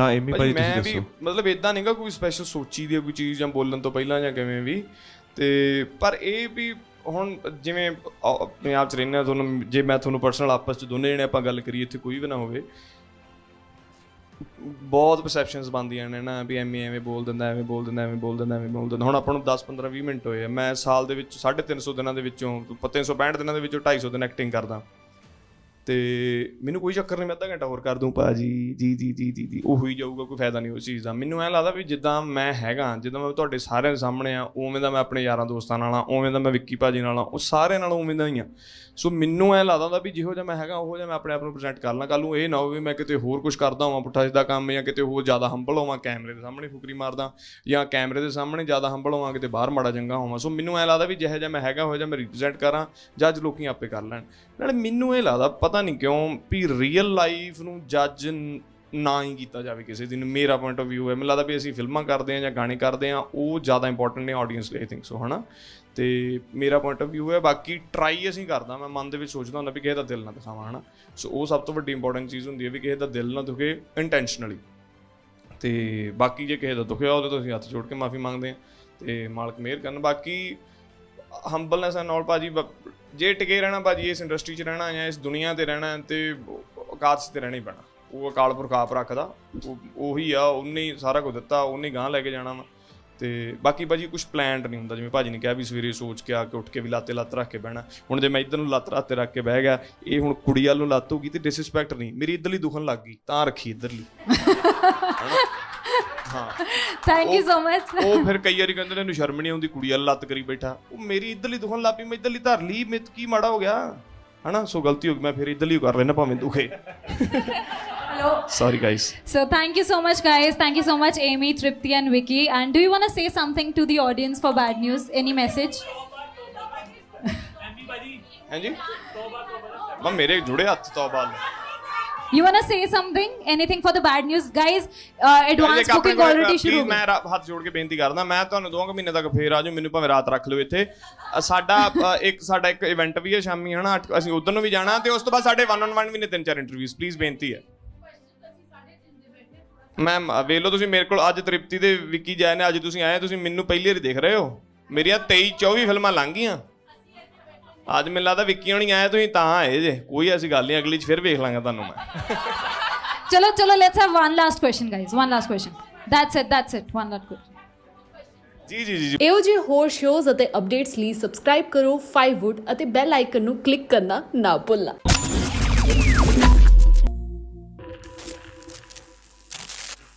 ਹਾਂ ਐਮੀ ਭਾਈ ਮੈਂ ਤੁਸੀਂ ਵੀ ਦੱਸੋ। ਮਤਲਬ ਇਦਾਂ ਨਹੀਂਗਾ ਕੋਈ ਸਪੈਸ਼ਲ ਸੋਚੀ ਦੀ ਕੋਈ ਚੀਜ਼ ਜਾਂ ਬੋਲਣ ਤੋਂ ਪਹਿਲਾਂ ਜਾਂ ਕਿਵੇਂ ਵੀ। ਤੇ ਪਰ ਇਹ ਵੀ ਹੁਣ ਜਿਵੇਂ ਆਪ ਚ ਰਹਿੰਦੇ ਤੁਹਾਨੂੰ ਜੇ ਮੈਂ ਤੁਹਾਨੂੰ ਪਰਸਨਲ ਆਪਸ ਚ ਦੋਨੇ ਜਣੇ ਆਪਾਂ ਗੱਲ ਕਰੀਏ ਇੱਥੇ ਕੋਈ ਵੀ ਨਾ ਹੋਵੇ। ਬਹੁਤ ਪਰਸੈਪਸ਼ਨਸ ਬਣਦੀਆਂ ਨੇ ਨਾ ਵੀ ਐਵੇਂ ਐਵੇਂ ਬੋਲ ਦਿੰਦਾ ਐਵੇਂ ਬੋਲ ਦਿੰਦਾ ਐਵੇਂ ਬੋਲ ਦਿੰਦਾ ਐਵੇਂ ਬੋਲ ਦਿੰਦਾ। ਹੁਣ ਆਪਾਂ ਨੂੰ 10 15 20 ਮਿੰਟ ਹੋਏ ਆ ਮੈਂ ਸਾਲ ਦੇ ਵਿੱਚ 350 ਦਿਨਾਂ ਦੇ ਵਿੱਚੋਂ 365 ਦਿਨਾਂ ਦੇ ਵਿੱਚੋਂ 250 ਦਿਨ ਐਕਟਿੰਗ ਕਰਦਾ। ਤੇ ਮੈਨੂੰ ਕੋਈ ਚੱਕਰ ਨਹੀਂ, ਮੈਂ ਅੱਧਾ ਘੰਟਾ ਹੋਰ ਕਰ ਦੂੰ, ਭਾਜੀ, ਜੀ ਜੀ ਜੀ ਜੀ ਜੀ। ਉਹ ਹੋਈ ਜਾਊਗਾ, ਕੋਈ ਫਾਇਦਾ ਨਹੀਂ ਉਸ ਚੀਜ਼ ਦਾ। ਮੈਨੂੰ ਐ ਲੱਗਦਾ ਵੀ ਜਿੱਦਾਂ ਮੈਂ ਹੈਗਾ, ਜਿੱਦਾਂ ਮੈਂ ਤੁਹਾਡੇ ਸਾਰਿਆਂ ਦੇ ਸਾਹਮਣੇ ਆ, ਉਵੇਂ ਦਾ ਮੈਂ ਆਪਣੇ ਯਾਰਾਂ ਦੋਸਤਾਂ ਨਾਲ ਆ, ਉਵੇਂ ਦਾ ਮੈਂ ਵਿੱਕੀ ਭਾਜੀ ਨਾਲ ਆ, ਉਹ ਸਾਰਿਆਂ ਨਾਲ ਉਵੇਂ ਦਾ ਹੀ ਆ। ਸੋ ਮੈਨੂੰ ਐ ਲੱਗਦਾ ਹੁੰਦਾ ਵੀ ਜਿਹੋ ਜਿਹਾ ਮੈਂ ਹੈਗਾ, ਉਹੋ ਜਿਹਾ ਮੈਂ ਆਪਣੇ ਆਪ ਨੂੰ ਪ੍ਰੈਜ਼ੈਂਟ ਕਰ ਲਾਂ। ਕੱਲ ਨੂੰ ਇਹ ਨਾ ਹੋਵੇ ਮੈਂ ਕਿਤੇ ਹੋਰ ਕੁਝ ਕਰਦਾ ਹਾਂ ਪੁੱਠਾ ਸਿੱਧਾ ਕੰਮ ਜਾਂ ਕਿਤੇ ਹੋਰ ਜ਼ਿਆਦਾ ਹੰਬਲ ਹੋਵਾਂ, ਕੈਮਰੇ ਦੇ ਸਾਹਮਣੇ ਫੁਕਰੀ ਮਾਰਦਾ ਜਾਂ ਕੈਮਰੇ ਦੇ ਸਾਹਮਣੇ ਜ਼ਿਆਦਾ ਹੰਬਲ ਹੋਵਾਂ, ਕਿਤੇ ਬਾਹਰ ਮਾੜਾ ਚੰਗਾ ਹੋਵਾਂ। ਸੋ ਮੈਨੂੰ ਐ ਲੱਗਦਾ ਵੀ ਜਿਹੋ ਜਿਹਾ ਮੈਂ ਹੈਗਾ, ਉਹ ਜਿਹਾ ਮੈਂ ਰਿਪਰੈਜ਼ੈਂਟ ਕਰਾਂ, ਜੱਜ ਲੋਕੀ ਆਪੇ ਕਰ ਲੈਣ। ਨਾਲੇ ਮੈਨੂੰ ਇਹ ਲੱਗਦਾ ਪਤਾ ਨਹੀਂ ਕਿਉਂ ਵੀ ਰੀਅਲ ਲਾਈਫ ਨੂੰ ਜੱਜ ਨਾ ਹੀ ਕੀਤਾ ਜਾਵੇ ਕਿਸੇ ਦਿਨ ਮੇਰਾ ਪੁਆਇੰਟ ਆਫ View ਹੈ। ਮੈਨੂੰ ਲੱਗਦਾ ਵੀ ਅਸੀਂ ਫਿਲਮਾਂ ਕਰਦੇ ਹਾਂ ਜਾਂ ਗਾਣੇ ਕਰਦੇ ਹਾਂ, ਉਹ ਜ਼ਿਆਦਾ ਇੰਪੋਰਟੈਂਟ ਨੇ ਆਡੀਅנס ਲਈ ਆਈ ਥਿੰਕ ਸੋ ਹਨਾ? ਤੇ ਮੇਰਾ ਪੁਆਇੰਟ ਆਫ View ਹੈ। ਬਾਕੀ ਟਰਾਈ ਅਸੀਂ ਕਰਦਾ। ਮੈਂ ਮਨ ਦੇ ਵਿੱਚ ਸੋਚਦਾ ਹੁੰਦਾ ਵੀ ਕਿਸੇ ਦਾ ਦਿਲ ਨਾ ਦਿਖਾਵਾਂ, ਹਨਾ? ਸੋ ਉਹ ਸਭ ਤੋਂ ਵੱਡੀ ਇੰਪੋਰਟੈਂਟ ਚੀਜ਼ ਹੁੰਦੀ ਹੈ ਵੀ ਕਿਸੇ ਦਾ ਦਿਲ ਨਾ ਦੁਖੇ ਇੰਟੈਂਸ਼ਨਲੀ ਤੇ ਬਾਕੀ ਜੇ ਕਿਸੇ ਦਾ ਦੁਖਿਆ ਉਹਦੇ ਤੋਂ ਅਸੀਂ ਹੱਥ ਜੋੜ ਕੇ ਮਾਫੀ ਮੰਗਦੇ ਹਾਂ। ਤੇ ਮਾਲਕ ਮਿਹਰ ਕਰਨ। ਬਾਕੀ ਹੰਬਲਨੈਸ ਐਂਡ ਆਲ ਭਾਜੀ ਬ- ਜੇ ਟਿਕੇ ਰਹਿਣਾ ਭਾਜੀ, ਇਸ ਇੰਡਸਟਰੀ 'ਚ ਰਹਿਣਾ ਜਾਂ ਇਸ ਦੁਨੀਆ ਤੇ ਰਹਿਣਾ, ਤੇ ਔਕਾਤ ਤੇ ਰਹਿਣਾ ਹੀ ਪੈਣਾ। ਉਹ ਅਕਾਲ ਪੁਰਖ ਰੱਖਦਾ, ਉਹ, ਉਹੀ ਆ, ਉਹਨੇ ਸਾਰਾ ਕੁਝ ਦਿੱਤਾ, ਉਹਨੇ ਹੀ ਗਾਂ ਲੈ ਕੇ ਜਾਣਾ ਵਾ। ਤੇ ਬਾਕੀ ਭਾਜੀ ਕੁਝ ਪਲਾਨਡ ਨਹੀਂ ਹੁੰਦਾ, ਜਿਵੇਂ ਭਾਜੀ ਨੇ ਕਿਹਾ ਵੀ ਸਵੇਰੇ ਸੋਚ ਕੇ ਆ ਕੇ ਉੱਠ ਕੇ ਵੀ ਲਾਤੇ ਲੱਤ ਰੱਖ ਕੇ ਬਹਿਣਾ। ਹੁਣ ਜੇ ਮੈਂ ਇੱਧਰ ਨੂੰ ਲੱਤ ਰੱਖ ਰੱਖ ਕੇ ਬਹਿ ਗਿਆ, ਇਹ ਹੁਣ ਕੁੜੀ ਵੱਲ ਨੂੰ ਲੱਤ ਹੋਗੀ ਤੇ ਡਿਸਰਿਸਪੈਕਟ ਨਹੀਂ। ਮੇਰੀ ਇੱਧਰਲੀ ਦੁਖਣ ਲੱਗ ਗਈ, ਤਾਂ ਰੱਖੀ ਇੱਧਰਲੀ। ਹਨਾ? ਹਾਂ ਥੈਂਕ ਯੂ ਸੋ ਮਚ ਉਹ ਫਿਰ ਕਈ ਵਾਰੀ ਕਹਿੰਦੇ ਨੇ ਇਹਨੂੰ ਸ਼ਰਮ ਨਹੀਂ ਆਉਂਦੀ ਕੁੜੀ ਵਾਲ ਲੱਤ ਕਰੀ ਬੈਠਾ ਉਹ ਮੇਰੀ ਇਧਰਲੀ ਦੁਖਣ ਲੱਪੀ ਮੈਂ ਇਧਰਲੀ ਧਰ ਲਈ ਮਿੱਤ ਕੀ ਮਾੜਾ ਹੋ ਗਿਆ ਹਨਾ ਸੋ ਗਲਤੀ ਹੋ ਗਈ ਮੈਂ ਫਿਰ ਇਧਰਲੀ ਕਰ ਲੈਣਾ ਭਾਵੇਂ ਦੁਖੇ Hello. Sorry guys So thank you so much, guys. Thank you so much, Amy, Tripti, and Vicky. And do you want to say something to the audience for bad news? Any message? ਹਾਂਜੀ ਮੈਂ ਮੇਰੇ ਜੁੜੇ ਹੱਥ ਤੋਂ ਬਾਅਦ You want to say something? Anything for the bad news, guys? Uh, advanced booking already ਸ਼ੁਰੂ ਹੋ ਮੈਂ. ਰਾ- ਹੱਥ ਜੋੜ ਕੇ ਬੇਨਤੀ ਕਰਦਾ ਮੈਂ ਤੁਹਾਨੂੰ ਦੋ ਕੁ ਮਹੀਨੇ ਤੱਕ ਫੇਰ ਆਜੋ ਮੈਨੂੰ ਭਾਵੇਂ ਰਾਤ ਰੱਖ ਲਿਓ ਇੱਥੇ ਅ, ਸਾਡਾ ਅ, ਇੱਕ ਸਾਡਾ ਇੱਕ ਇਵੈਂਟ ਵੀ ਹੈ ਸ਼ਾਮੀ ਹਨਾ ਅੱਠ- ਅਸੀਂ ਉਧਰ ਨੂੰ ਵੀ ਜਾਣਾ ਤੇ ਉਸ ਤੋਂ ਬਾਅਦ ਸਾਡੇ 1 on 1 ਵੀ ਨੇ ਤਿੰਨ ਚਾਰ ਇੰਟਰਵਿਊਜ਼ ਪਲੀਜ਼ ਬੇਨਤੀ ਹੈ ਮੈਮ ਵੇਖ ਲਓ ਤੁਸੀਂ ਮੇਰੇ ਕੋਲ ਅੱਜ ਤ੍ਰਿਪਤੀ ਦੇ ਵਿੱਕੀ ਜੈ ਨੇ ਅੱਜ ਤੁਸੀਂ ਆਏ ਤੁਸੀਂ ਮੈਨੂੰ ਪਹਿਲੀ ਵਾਰੀ ਦੇਖ ਰਹੇ ਹੋ ਮੇਰੀਆਂ 23 24 ਫਿਲਮਾਂ ਲੰਘ ਗਈਆਂ ਅੱਜ ਮੈਨੂੰ ਲੱਗਦਾ ਵਿੱਕੀ ਹੋਣੀ ਆਏ ਤੁਸੀਂ ਤਾਂ ਆਏ ਜੇ ਕੋਈ ਐਸੀ ਗੱਲ ਨਹੀਂ ਅਗਲੀ ਚ ਫਿਰ ਵੇਖ ਲਾਂਗਾ ਤੁਹਾਨੂੰ ਮੈਂ ਚਲੋ ਚਲੋ let's have one last question, guys. One last question. That's it. That's it. One last question. ਜੀ ਜੀ ਜੀ ਇਹੋ ਜਿਹੇ ਹੋਰ ਸ਼ੋਜ਼ ਅਤੇ ਅਪਡੇਟਸ ਲਈ ਸਬਸਕ੍ਰਾਈਬ ਕਰੋ 5wood ਅਤੇ ਬੈਲ ਆਈਕਨ ਨੂੰ ਕਲਿੱਕ ਕਰਨਾ ਨਾ ਭੁੱਲਣਾ